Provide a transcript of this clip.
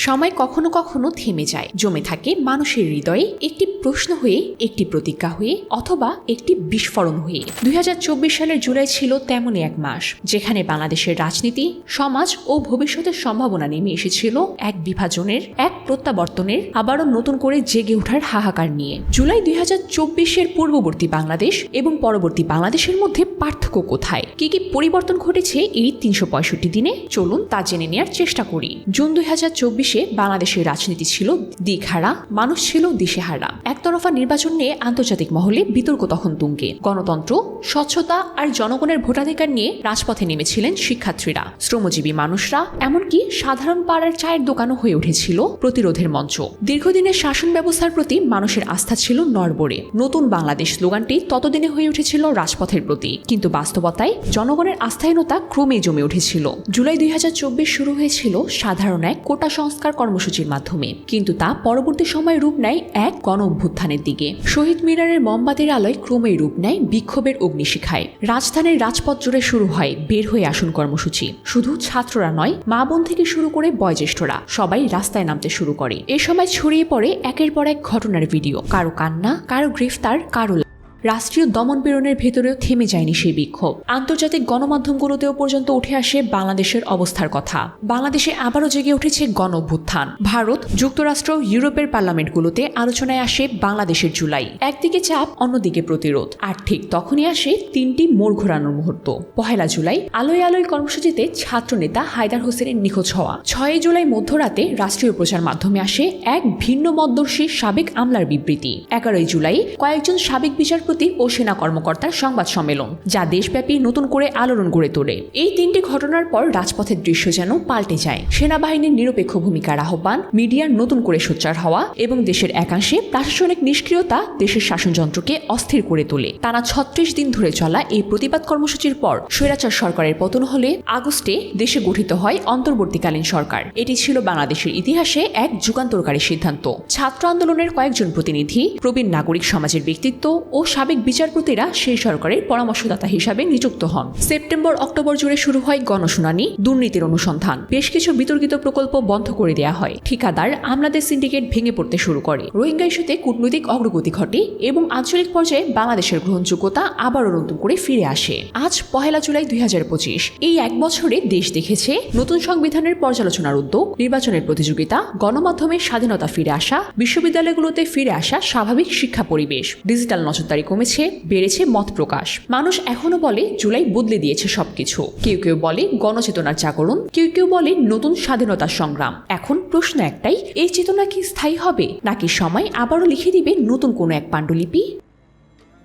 সময় কখনো কখনো থেমে যায়। জমে থাকে মানুষের হৃদয়ে একটি প্রশ্ন হয়ে, একটি প্রতিজ্ঞা হয়ে অথবা একটি বিস্ফোরণ হয়ে। দুই সালের জুলাই ছিল তেমনই এক মাস, যেখানে বাংলাদেশের রাজনীতি, সমাজ ও ভবিষ্যতের সম্ভাবনা নেমে এসেছিল এক বিভাজনের, এক প্রত্যাবর্তনের, আবারও নতুন করে জেগে ওঠার হাহাকার নিয়ে। জুলাই দুই চব্বিশের পূর্ববর্তী বাংলাদেশ এবং পরবর্তী বাংলাদেশের মধ্যে পার্থক্য কোথায়? কি কি পরিবর্তন ঘটেছে এই তিনশো পঁয়ষট্টি দিনে? চলুন তা জেনে নেওয়ার চেষ্টা করি। জুন দুই হাজার চব্বিশে বাংলাদেশের রাজনীতি ছিল দিকহারা মানুষ ছিল দিশেহারা। একতরফা নির্বাচন নিয়ে আন্তর্জাতিক মহলে বিতর্ক তখন তুঙ্গে। গণতন্ত্র, স্বচ্ছতা আর জনগণের ভোটাধিকার নিয়ে রাজপথে নেমেছিলেন শিক্ষার্থীরা। শ্রমজীবী মানুষরা, এমনকি সাধারণ পাড়ার চায়ের দোকানও হয়ে উঠেছিল প্রতিরোধের মঞ্চ। দীর্ঘদিনের শাসন ব্যবস্থার প্রতি মানুষের আস্থা ছিল নড়বড়ে। নতুন বাংলাদেশ স্লোগানটি ততদিনে হয়ে উঠেছিল রাজপথের প্রতি। কিন্তু বাস্তবতায় জনগণের আস্থাহীনতা ক্রমেই জমে উঠেছিল। জুলাই দুই হাজার চব্বিশ শুরু হয়েছিল সাধারণ এক কোটা সংস্কার কর্মসূচির মাধ্যমে। কিন্তু তা পরবর্তী সময়ে রূপ নেয় এক গণ অভ্যুত্থানের দিকে। শহীদ মিনারের মোমবাতির আলোয় ক্রমেই রূপ নেয় বিক্ষোভের অগ্নিশিখায়। রাজধানীর রাজপথ জুড়ে শুরু হয় বের হয়ে আসুন কর্মসূচি। শুধু ছাত্ররা নয়, মা বোন থেকে শুরু করে বয়োজ্যেষ্ঠরা সবাই রাস্তায় নামতে শুরু করে। এ সময় ছড়িয়ে পড়ে একের পর এক ঘটনার ভিডিও। কারও কান্না, কারও গ্রেফতার, কারও রাষ্ট্রীয় দমন পীড়নের ভেতরেও থেমে যায়নি সেই বিক্ষোভ। আন্তর্জাতিক গণমাধ্যমগুলোতেও পর্যন্ত উঠে আসে বাংলাদেশের অবস্থার কথা। বাংলাদেশে আবারও জেগে উঠেছে গণ অভ্যুত্থান ভারত, যুক্তরাষ্ট্র, ইউরোপের পার্লামেন্টগুলোতে আলোচনায় আসে বাংলাদেশের জুলাই। একদিকে চাপ, অন্যদিকে প্রতিরোধ। আর ঠিক তখনই আসে তিনটি মোড় ঘোরানোর মুহূর্ত। পহেলা জুলাই, আলোয় আলোয় কর্মসূচিতে ছাত্রনেতা হায়দার হোসেনের নিখোঁজ হওয়া। ছয় জুলাই মধ্যরাতে রাষ্ট্রীয় প্রচার মাধ্যমে আসে এক ভিন্ন মদ্দর্শী সাবেক আমলার বিবৃতি। এগারোই জুলাই কয়েকজন সাবেক বিচারপতি ও সেনা কর্মকর্তার সংবাদ সম্মেলন, যা দেশব্যাপী নতুন করে আলোড়ন গড়ে তোলে। এই তিনটি ঘটনার পর রাজপথের দৃশ্য যেন পাল্টে যায়। সেনাবাহিনীর নিরপেক্ষ ভূমিকার আহ্বান, মিডিয়ার নতুন করে সোচ্চার হওয়া এবং দেশের একাংশে প্রশাসনিক নিষ্ক্রিয়তা দেশের শাসনযন্ত্রকে অস্থির করে তোলে। টানা ছত্রিশ দিন ধরে চলা এই প্রতিবাদ কর্মসূচির পর স্বৈরাচার সরকারের পতন হলে আগস্টে দেশে গঠিত হয় অন্তর্বর্তীকালীন সরকার। এটি ছিল বাংলাদেশের ইতিহাসে এক যুগান্তরকারী সিদ্ধান্ত। ছাত্র আন্দোলনের কয়েকজন প্রতিনিধি, প্রবীণ নাগরিক সমাজের ব্যক্তিত্ব ও সাবেক বিচারপতিরা সেই সরকারের পরামর্শদাতা হিসাবে নিযুক্ত হন। সেপ্টেম্বর অক্টোবর জুড়ে শুরু হয় গণশুনানি, দুর্নীতির অনুসন্ধান। বেশ কিছু বিতর্কিত প্রকল্প বন্ধ করে দেওয়া হয়। ঠিকাদার আমলাদের সিন্ডিকেট ভেঙে পড়তে শুরু করে। রোহিঙ্গা ইস্যুতে কূটনৈতিক অগ্রগতি ঘটে এবং আঞ্চলিক পর্যায়ে বাংলাদেশের গ্রহণযোগ্যতা আবারও নতুন করে ফিরে আসে। আজ পহেলা জুলাই দুই হাজার পঁচিশ। এই এক বছরে দেশ দেখেছে নতুন সংবিধানের পর্যালোচনার উদ্যোগ, নির্বাচনের প্রতিযোগিতা, গণমাধ্যমের স্বাধীনতা ফিরে আসা, বিশ্ববিদ্যালয়গুলোতে ফিরে আসা স্বাভাবিক শিক্ষা পরিবেশ, ডিজিটাল নজরদারি কমেছে, বেড়েছে মত প্রকাশ। মানুষ এখনও বলে জুলাই বদলে দিয়েছে সবকিছু। কেউ কেউ বলে গণচেতনার জাগরণ, কেউ কেউ বলে নতুন স্বাধীনতার সংগ্রাম। এখন প্রশ্ন একটাই, এই চেতনা কি স্থায়ী হবে? নাকি সময় আবারও লিখে দিবে নতুন কোনো এক পাণ্ডুলিপি?